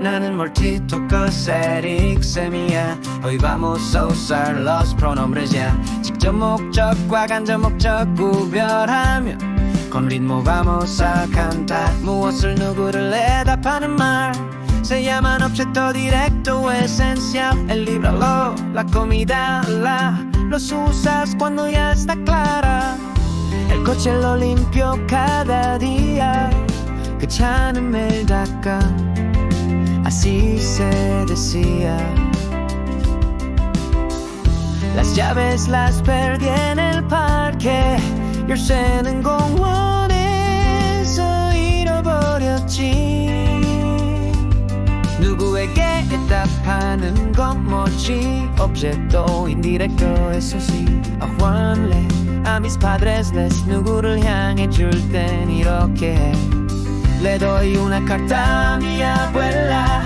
Na는 multitocos Eric semilla Hoy vamos a usar los pronombres ya 직접 목적과 간접 목적 구별하며 con ritmo vamos a cantar 무엇을 누구를 대답하는 말 Se llaman objeto directo o esencial El libro, lo, la comida, la Los usas cuando ya está clara El coche lo limpio cada día 그 차는 매일 닦아 Así se decía Las llaves las perdí en el parque 열쇠는 공원에서 잃어버렸지 누구에게 대답하는 건 뭐지 Objeto indirecto eso sí A Juanle A mis padres les 누구를 향해 줄 땐 이렇게 해 Le doy una carta a mi abuela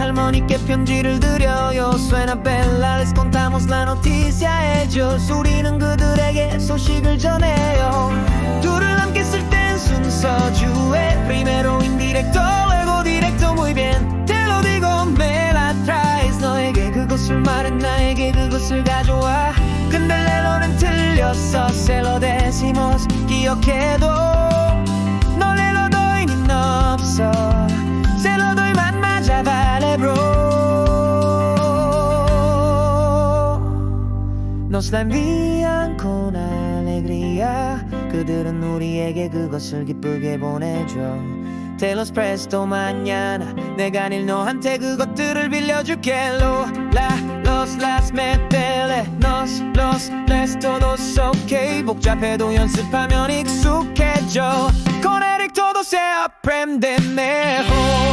할머니께 편지를 드려요 Suena bella Les contamos la noticia ellos 우리는 그들에게 소식을 전해요 둘을 함께 쓸 땐 순서 주에 Primero indirecto luego directo muy bien Te lo digo me la traes 너에게 그것을 말해 나에게 그것을 가져와 근데 레로는 틀렸어 Se lo decimos 기억해도 Nos la envían con alegría 그들은 우리에게 그것을 기쁘게 보내줘 Te los presto mañana 내가 닐 너한테 그것들을 빌려줄게 Lo, la, los, las, me, tele Nos, los, les, todos ok 복잡해도 연습하면 익숙해져 Con Eric todo se aprende mejor